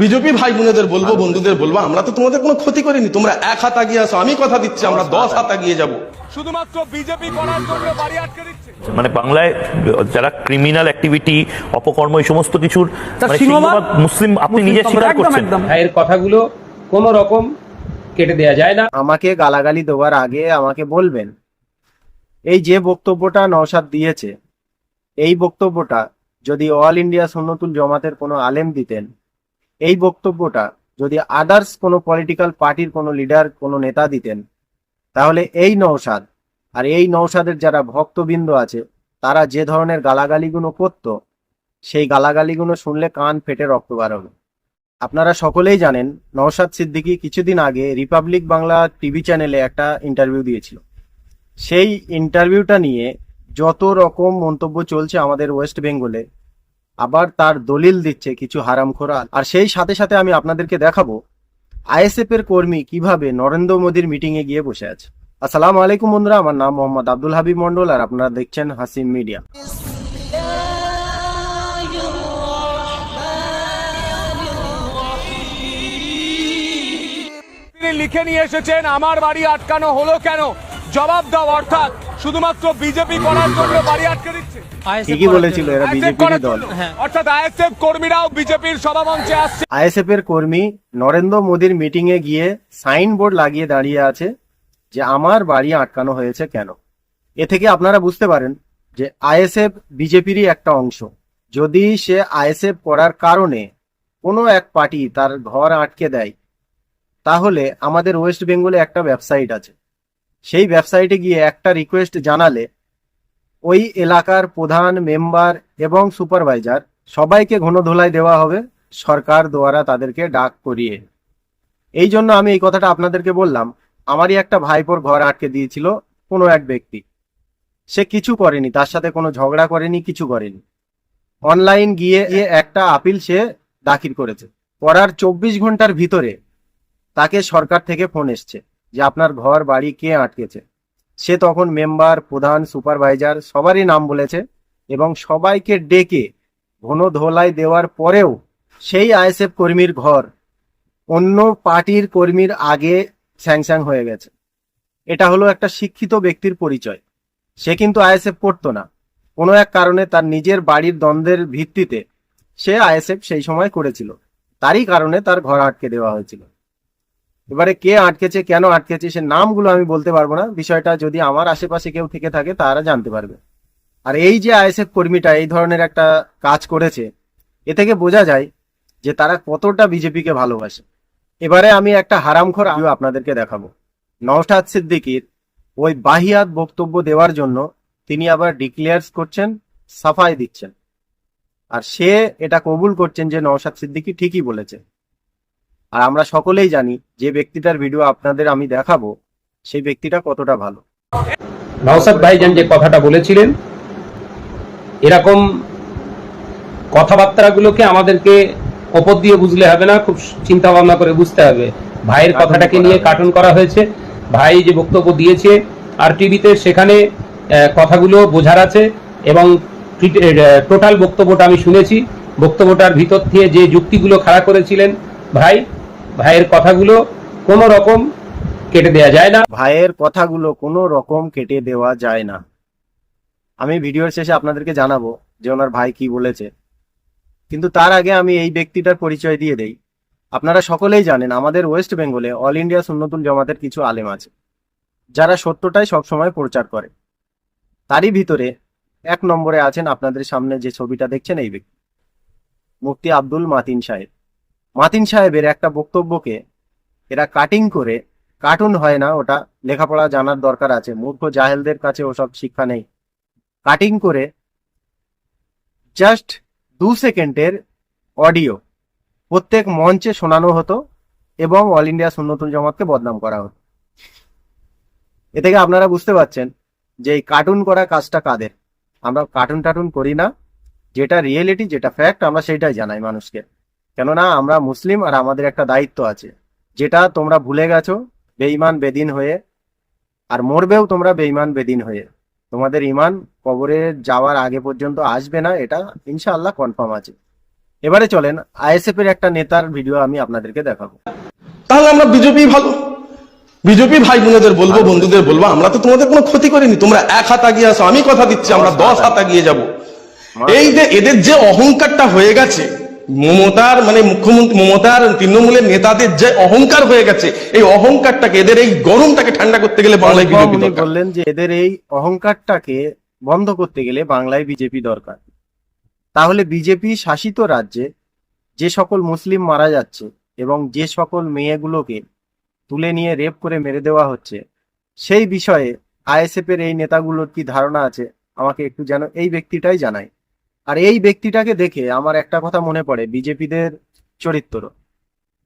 BJP ভাই বোনেদের বলব বন্ধুদের বলব আমরা তো তোমাদের কোনো ক্ষতি করিনি তোমরা এক হাত আগিয়ে আসো আমি কথা দিচ্ছি আমরা দশ হাত আগিয়ে যাব। শুধুমাত্র বিজেপি করার জন্য বাড়ি আটকে দিচ্ছে। মানে বাংলায় যারা ক্রিমিনাল অ্যাক্টিভিটি অপকর্ম এই সমস্ত কিছুর মানে মুসলিম আপনি নিজে স্বীকার করছেন। একদম কথাগুলো কোনো রকম কেটে দেয়া যায় না। আমাকে গালাগালি দেওয়ার আগে আমাকে বলবেন এই যে বক্তব্যটা নওশাদ দিয়েছে এই বক্তব্যটা যদি অল ইন্ডিয়া সুন্নতুল জমাতের কোনো আলেম দিতেন এই বক্তব্যটা যদি আদার্স কোনো পলিটিক্যাল পার্টির কোনো লিডার কোনো নেতা দিতেন, তাহলে এই নৌসাদ আর এই নৌসাদের যারা ভক্তবৃন্দ আছে, তারা যে ধরনের গালাগালিগুলো করত, সেই গালাগালিগুলো শুনলে কান ফেটে রক্ত বার হবে। আপনারা সকলেই জানেন, নওশাদ সিদ্দিকী কিছুদিন আগে রিপাবলিক বাংলা টিভি চ্যানেলে একটা ইন্টারভিউ দিয়েছিল। সেই ইন্টারভিউটা নিয়ে যত রকম মন্তব্য চলছে আমাদের ওয়েস্ট বেঙ্গলে আবার তার দলিল দিচ্ছে কিছু হারাম হারামখোরা আর সেই সাথে সাথে আমি আপনাদেরকে দেখাবো, আইএসএফ এর কর্মী কীভাবে নরেন্দ্র মোদীর মিটিং এ গিয়ে বসে আছে। আসসালামু আলাইকুম বন্ধুরা, আমার নাম মোহাম্মদ আব্দুল হাবিব মন্ডল আর আপনারা দেখছেন হাসিম মিডিয়া। লিখে নিয়ে এসেছেন, আমার বাড়ি আটকানো হলো কেন? জবাব দাও, অর্থাৎ শুধুমাত্র বিজেপি করার জন্য বাড়ি আটকে দিচ্ছে। ঠিকই বলেছিল এরা বিজেপির দল। অর্থাৎ আইএসএফ কর্মীরাও বিজেপির সভামঞ্চে আসছে। আইএসএফ এর কর্মী নরেন্দ্র মোদীর মিটিং এ গিয়ে সাইন বোর্ড লাগিয়ে দাঁড়িয়ে আছে যে আমার বাড়ি আটকানো হয়েছে কেন। এ থেকে আপনারা বুঝতে পারেন যে আইএসএফ বিজেপিরই একটা অংশ। যদি সে আইএসএফ করার কারণে কোনো এক পার্টি তার ঘর আটকে দেয় তাহলে আমাদের ওয়েস্ট বেঙ্গলে একটা ওয়েবসাইট আছে। সেই ওয়েবসাইটে গিয়ে একটা রিকোয়েস্ট জানালে ওই এলাকার প্রধান মেম্বার এবং সুপারভাইজার সবাইকে ঘনধোলাই দেওয়া হবে, সরকার দ্বারা তাদেরকে ডাক করিয়ে। এই জন্য আমি এই কথাটা আপনাদেরকে বললাম, আমারই একটা ভাইপোর ঘর আটকে দিয়েছিল কোনো এক ব্যক্তি। সে কিছু করেনি, তার সাথে কোনো ঝগড়া করেনি, কিছু করেনি। অনলাইন গিয়ে একটা আপিল সে দাখিল করেছে। করার চব্বিশ ঘণ্টার ভিতরে তাকে সরকার থেকে ফোন এসছে। যে আপনার ঘর, বাড়ি কে আটকেছে। সে তখন মেম্বার, প্রধান, সুপারভাইজার সবারই নাম বলেছে এবং সবাইকে ডেকে ঘন ধোলাই দেওয়ার পরেও সেই আইএসএফ কর্মীর ঘর অন্য পার্টির কর্মীর আগে স্যাংস্যাং হয়ে গেছে। এটা হলো একটা শিক্ষিত ব্যক্তির পরিচয়। সে কিন্তু আইএসএফ করতো না। কোনো এক কারণে তার নিজের বাড়ির দ্বন্দ্বের ভিত্তিতে সে আইএসএফ সেই সময় করেছিল। তারই কারণে তার ঘর আটকে দেওয়া হয়েছিল। এবারে কে আটকেছে, কেন আটকেছে, সে নামগুলো আমি বলতে পারব না। বিষয়টা যদি আমার আশেপাশে কেউ থেকে থাকে, তারা জানতে পারবে। আর এই যে আইএসএফ কর্মীটা এই ধরনের একটা কাজ করেছে, এ থেকে বোঝা যায় যে তারা কতটা বিজেপিকে ভালোবাসে। এবারে আমি একটা হারামখোর ভিডিও আপনাদেরকে দেখাবো। নওশাদ সিদ্দিকির ওই বাহিয়াত বক্তব্য দেওয়ার জন্য তিনি আবার ডিক্লেয়ার্স করছেন, সাফাই দিচ্ছেন। আর সে এটা কবুল করছেন যে নওশাদ সিদ্দিকি ঠিকই বলেছে। আর আমরা সকলেই জানি যে ব্যক্তিটার ভিডিও আপনাদের আমি দেখাবো সেই ব্যক্তিটা কতটা ভালো। নওসাদ ভাইজান যে কথাটা বলেছিলেন এরকম কথাবার্তাগুলোকে আমাদেরকে ওপর দিয়ে বুঝলে হবে না খুব চিন্তা ভাবনা করে বুঝতে হবে। ভাইয়ের কথাটাকে নিয়ে। কার্টুন করা হয়েছে। ভাই যে বক্তব্য দিয়েছে আর টিভিতে সেখানে কথাগুলো বোঝার আছে এবং টোটাল বক্তব্যটা আমি শুনেছি। বক্তব্যটার ভিতর থেকে যে যুক্তিগুলো খাড়া করেছিলেন ভাই ভাইয়ের কথাগুলো কোনো রকম কেটে দেওয়া যায় না। ভাইয়ের কথাগুলো কোনো রকম কেটে দেওয়া যায় না। আমি ভিডিওর শেষে আপনাদেরকে জানাব যে ওনার ভাই কি বলেছে। কিন্তু তার আগে আমি এই ব্যক্তিটার পরিচয় দিয়ে দেই। আপনারা সকলেই জানেন, আমাদের ওয়েস্ট বেঙ্গলে অল ইন্ডিয়া সুন্নতুল জমাতের কিছু আলেম আছে, যারা সত্যটাই সবসময় প্রচার করে। তারই ভিতরে এক নম্বরে আছেন আপনাদের সামনে যে ছবিটা দেখছেন এই ব্যক্তি, মুফতি আব্দুল মাতিন সাহেব। মাতিন সাহেবের একটা বক্তব্যকে এরা কাটিং করে কার্টুন হয় না, ওটা লেখাপড়া জানার দরকার আছে, মূর্খ জাহেলদের কাছে ওসব শিক্ষা নেই। কাটিং করে জাস্ট দু সেকেন্ডের অডিও প্রত্যেক মঞ্চে শোনানো হতো এবং অল ইন্ডিয়া সুন্নতুল জমাতকে বদনাম করা হতো। এ থেকে আপনারা বুঝতে পারছেন যে এই কার্টুন করা কাজটা কাদের। আমরা কার্টুন টার্টুন করি না, যেটা রিয়েলিটি যেটা ফ্যাক্ট আমরা সেটাই জানাই মানুষকে। কেননা আমরা মুসলিম আর আমাদের একটা দায়িত্ব আছে। যেটা তোমরা ভুলে গেছো বেঈমান বেদিন হয়ে আর মরবেও তোমরা বেঈমান বেদিন হয়ে। তোমাদের ইমান কবরে যাওয়ার আগে পর্যন্ত আসবে না এটা ইনশাআল্লাহ কনফার্ম আছে। এবারে চলেন আইএসএফ এর একটা নেতার ভিডিও আমি আপনাদেরকে দেখাবো। তাহলে আমরা বিজেপি ভালো। বিজেপি ভাই বোনদের বলব বন্ধুদের বলব আমরা তো তোমাদের কোনো ক্ষতি করিনি। তোমরা এক হাত আগিয়ে আসো আমি কথা দিচ্ছি আমরা দশ হাত আগিয়ে যাব। এই যে এদের যে অহংকারটা হয়ে গেছে মমতার মানে মুখ্যমন্ত্রী মমতার তৃণমূলের নেতাদের যে অহংকার হয়ে গেছে এই অহংকারটাকে এদের এই গরমটাকে ঠান্ডা করতে গেলে বাংলায় বিজেপি দরকার। বললেন যে এদের এই অহংকারটাকে বন্ধ করতে গেলে বাংলায় বিজেপি দরকার। তাহলে বিজেপি শাসিত রাজ্যে যে সকল মুসলিম মারা যাচ্ছে এবং যে সকল মেয়েগুলোকে তুলে নিয়ে রেপ করে মেরে দেওয়া হচ্ছে সেই বিষয়ে আইএসএফ এর এই নেতাগুলোর কি ধারণা আছে? আমাকে একটু যেন এই ব্যক্তিটাই জানায়। আর এই ব্যক্তিটাকে দেখে আমার একটা কথা মনে পড়ে, বিজেপিদের চরিত্র।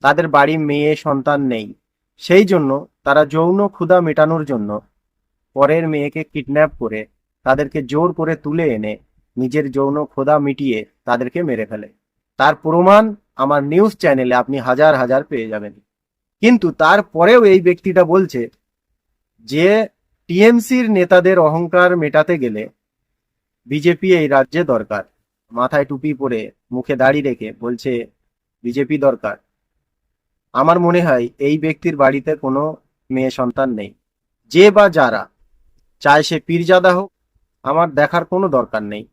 তাদের বাড়ি মেয়ে, সন্তান নেই। সেই জন্য তারা যৌন ক্ষুধা মেটানোর জন্য পরের মেয়েকে কিডন্যাপ করে তাদেরকে জোর করে তুলে এনে নিজের যৌন ক্ষুধা মিটিয়ে তাদেরকে মেরে ফেলে। তার প্রমাণ আমার নিউজ চ্যানেলে আপনি হাজার হাজার পেয়ে যাবেন। কিন্তু তারপরেও এই ব্যক্তিটা বলছে যে, টিএমসির নেতাদের অহংকার মেটাতে গেলে বিজেপি এই রাজ্যে দরকার। মাথায় টুপি পরে মুখে দাড়ি রেখে বলছে, বিজেপি দরকার। আমার মনে হয় এই ব্যক্তির বাড়িতে কোনো মেয়ে সন্তান নেই। যে বা যারা চায় সে পীরজাদা হোক, আমার দেখার কোনো দরকার নেই।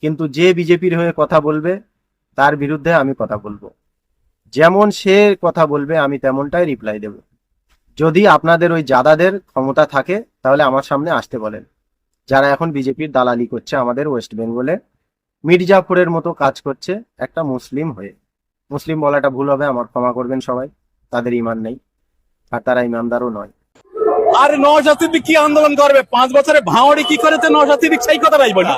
কিন্তু যে বিজেপির হয়ে কথা বলবে, তার বিরুদ্ধে আমি কথা বলব। যেমন সে কথা বলবে, আমি তেমনটাই রিপ্লাই দেব। যদি আপনাদের ওই জাদাদের ক্ষমতা থাকে, তাহলে আমার সামনে আসতে বলেন। যারা এখন বিজেপির দালালি করছে আমাদের ওয়েস্ট বেঙ্গলে মির্জাফরের মতো কাজ করছে একটা মুসলিম হয়ে। মুসলিম বলাটা ভুল হবে আমার ক্ষমা করবেন সবাই তাদের ইমান নেই আর তারা ইমানদারও নয়। আর নওশাদ সিদ্দিক কি আন্দোলন করবে? পাঁচ বছরে ভাঙড়ি কি করেছে নওশাদ সিদ্দিক? সেই কথাটাই বলি।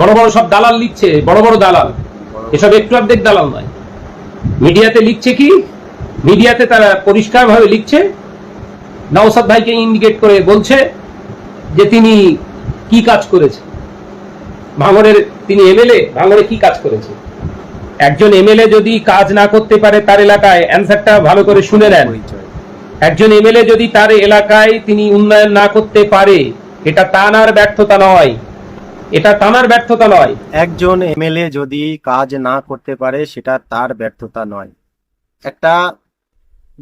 বড় বড় সব দালাল লিখছে বড় বড় দালাল। এসব একটু অর্ধেক দালাল নয়। মিডিয়াতে লিখছে কি? মিডিয়াতে তারা পরিষ্কার ভাবে লিখছে। নওসাদ ভাইকে ইন্ডিকেট করে বলছে যে তিনি কি কাজ করেছে? ভাঙড়ের তিনি এমএলএ ভাঙড়ে কি কাজ করেছে? একজন এমএলএ যদি কাজ না করতে পারে তার এলাকায়, অ্যান্সারটা ভালো করে শুনে নেন। একজন এমএলএ যদি তার এলাকায় তিনি উন্নয়ন না করতে পারে, এটা টানার ব্যর্থতা নয়। এটা টানার ব্যর্থতা নয়। একজন এমএলএ যদি কাজ না করতে পারে, সেটা তার ব্যর্থতা নয়। একটা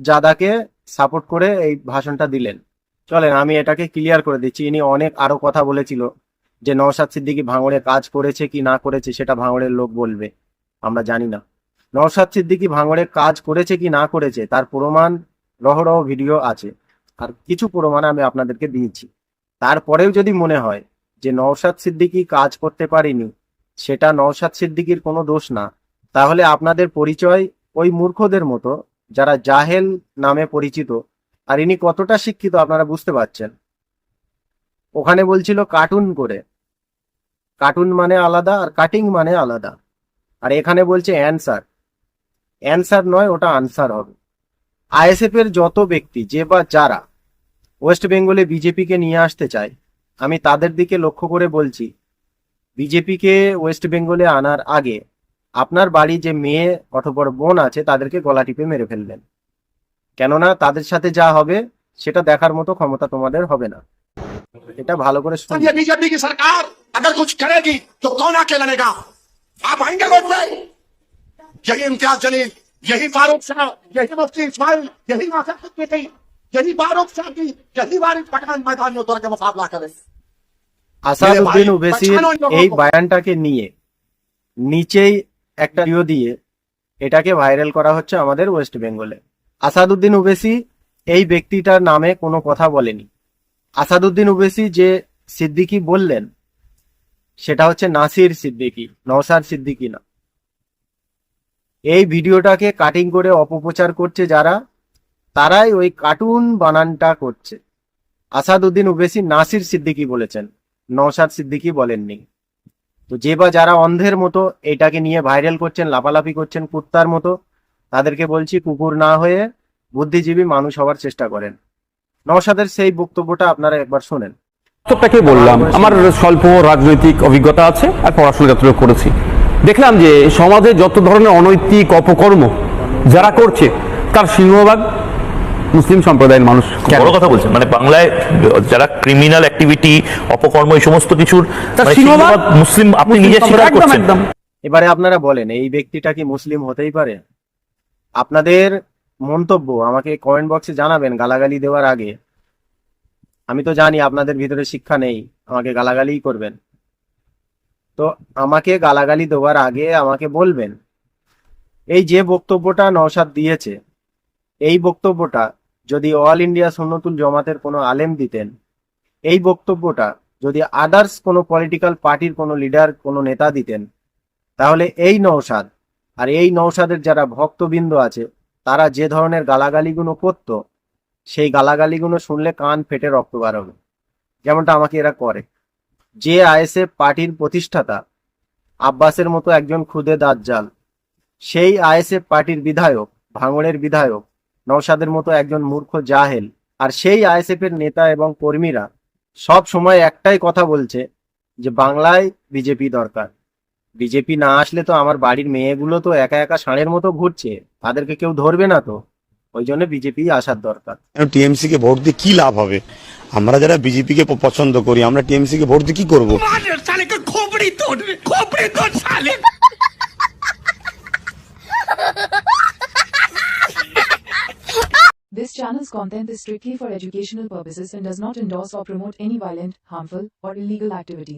জাদাকে সাপোর্ট করে এই ভাষণটা দিলেন। চলেন, আমি এটাকে ক্লিয়ার করে দিচ্ছি। ইনি অনেক আরও কথা বলেছিল যে নওশাদ সিদ্দিকী ভাঙড়ে কাজ করেছে কি না করেছে, সেটা ভাঙড়ের লোক বলবে। আমরা জানি না। নওশাদ সিদ্দিকী ভাঙড়ে কাজ করেছে কি না করেছে, তার প্রমাণ রহরহ ভিডিও আছে। আর কিছু প্রমাণ আমি আপনাদেরকে দিয়েছি। তারপরেও যদি মনে হয় যে নওশাদ সিদ্দিকী কাজ করতে পারেনি, সেটা নওশাদ সিদ্দিকীর কোনো দোষ না। তাহলে আপনাদের পরিচয় ওই মূর্খদের মতো, যারা জাহেল নামে পরিচিত আর ইনি কতটা শিক্ষিত আপনারা বুঝতে পারছেন? ওখানে বলছিল কার্টুন করে। কার্টুন মানে আলাদা আর কাটিং মানে আলাদা। আর এখানে বলছে অ্যান্সার অ্যান্সার নয়, ওটা আনসার হবে। আইএসএফ এর যত ব্যক্তি, যে বা যারা ওয়েস্ট বেঙ্গলে বিজেপিকে নিয়ে আসতে চায়, আমি তাদের দিকে লক্ষ্য করে বলছি বিজেপিকে ওয়েস্ট বেঙ্গলে আনার আগে আপনার বাড়ি যে মেয়ে অথবা বোন আছে, তাদেরকে গলা টিপে মেরে ফেলবেন। কেননা তাদের সাথে যা হবে সেটা দেখার মতো ক্ষমতা তোমাদের হবে না এটা ভালো করে শুনুন ये बीजेपी की सरकार अगर कुछ करेगी तो कौन आके लड़ेगा आप आएंगे वोट पे यही इम्तियाज जलील यही फारूक शाह यही मुफ्ती इस्माइल यही माफी थी यही फारूक शाह की यही वारिस पठान मैदान में उतर के मुकाबला करे আসাদুদ্দিন ওবেসির এই বায়ানটাকে নিয়ে নিচেই একটা ভিডিও দিয়ে এটাকে ভাইরাল করা হচ্ছে আমাদের ওয়েস্ট বেঙ্গলে আসাদুদ্দিন ওবেসি এই ব্যক্তিটার নামে কোনো কথা বলেনি। আসাদুদ্দিন ওবেসি যে সিদ্দিকি বললেন, সেটা হচ্ছে নাসির সিদ্দিকি, নওসার সিদ্দিকি না। এই ভিডিওটাকে কাটিং করে অপপ্রচার করছে যারা, তারাই ওই কার্টুন বানানটা করছে। আসাদুদ্দিন ওবেসি নাসির সিদ্দিকি বলেছেন নওশাদ সিদ্দিকি বলেননি। তো যে বা যারা অন্ধের মতো এটাকে নিয়ে ভাইরাল করছেন, লাফালাফি করছেন, কুত্তার মতো তাদেরকে বলছি কুকুর না হয়ে বুদ্ধিজীবী মানুষ হওয়ার চেষ্টা করেন। নওশাদের সেই বক্তব্যটা আপনারা একবার শোনেন। উত্তরটাকে বললাম আমার স্বল্প রাজনৈতিক অভিজ্ঞতা আছে আর পড়াশোনা যতটুকু করেছি। দেখলাম যে সমাজে যত ধরনের অনৈতিক অপকর্ম যারা করছে তার সিংহভাগ মুসলিম সম্প্রদায়ের মানুষ বড় কথা বলছেন। মানে বাংলায় যারা ক্রিমিনাল অ্যাক্টিভিটি অপকর্ম এই সমস্ত কিছুর তার মানে মুসলিম আপনি নিজে স্বীকার করছেন। এবারে আপনারা বলেন এই ব্যক্তিটা কি মুসলিম হতেই পারে? আপনাদের মন্তব্য আমাকে কমেন্ট বক্সে জানাবেন গালাগালি দেওয়ার আগে। আমি তো জানি আপনাদের ভিতরে শিক্ষা নেই, আমাকে গালাগালিই করবেন। তো আমাকে গালাগালি দেওয়ার আগে আমাকে বলবেন, এই যে বক্তব্যটা নওশাদ দিয়েছে, এই বক্তব্যটা যদি অল ইন্ডিয়া সুন্নতুল জমাতের কোনো আলেম দিতেন, এই বক্তব্যটা যদি আদার্স কোনো পলিটিক্যাল পার্টির কোনো লিডার কোনো নেতা দিতেন, তাহলে এই নৌসাদ আর এই নৌসাদের যারা ভক্তবৃন্দ আছে, তারা যে ধরনের গালাগালিগুলো করতো, সেই গালাগালিগুলো শুনলে কান ফেটে রক্ত বার হবে। যেমনটা আমাকে এরা করে। যে আইএসএফ পার্টির প্রতিষ্ঠাতা, আব্বাসের মতো একজন খুদে দাজ্জাল, সেই আইএসএফ পার্টির বিধায়ক, ভাঙড়ের বিধায়ক নৌসাদের মতো একজন মূর্খ জাহেল, আর সেই আইএসএফ এর নেতা এবং কর্মীরা সব সময় একটাই কথা বলছে যে, বাংলায় বিজেপি দরকার। বিজেপি না আসলে তো আমার বাড়ির মেয়েগুলো তো একা একা ষাঁড়ের মতো ঘুরছে তাদেরকে কেউ ধরবে না তো ওই জন্য বিজেপি আসার দরকার টিএমসি কে ভোট দিয়ে কি লাভ হবে আমরা যারা বিজেপি কে পছন্দ করি আমরা টিএমসি কে ভোট দিয়ে কি করব This channel's content is strictly for educational purposes and does not endorse or promote any violent, harmful, or illegal activities.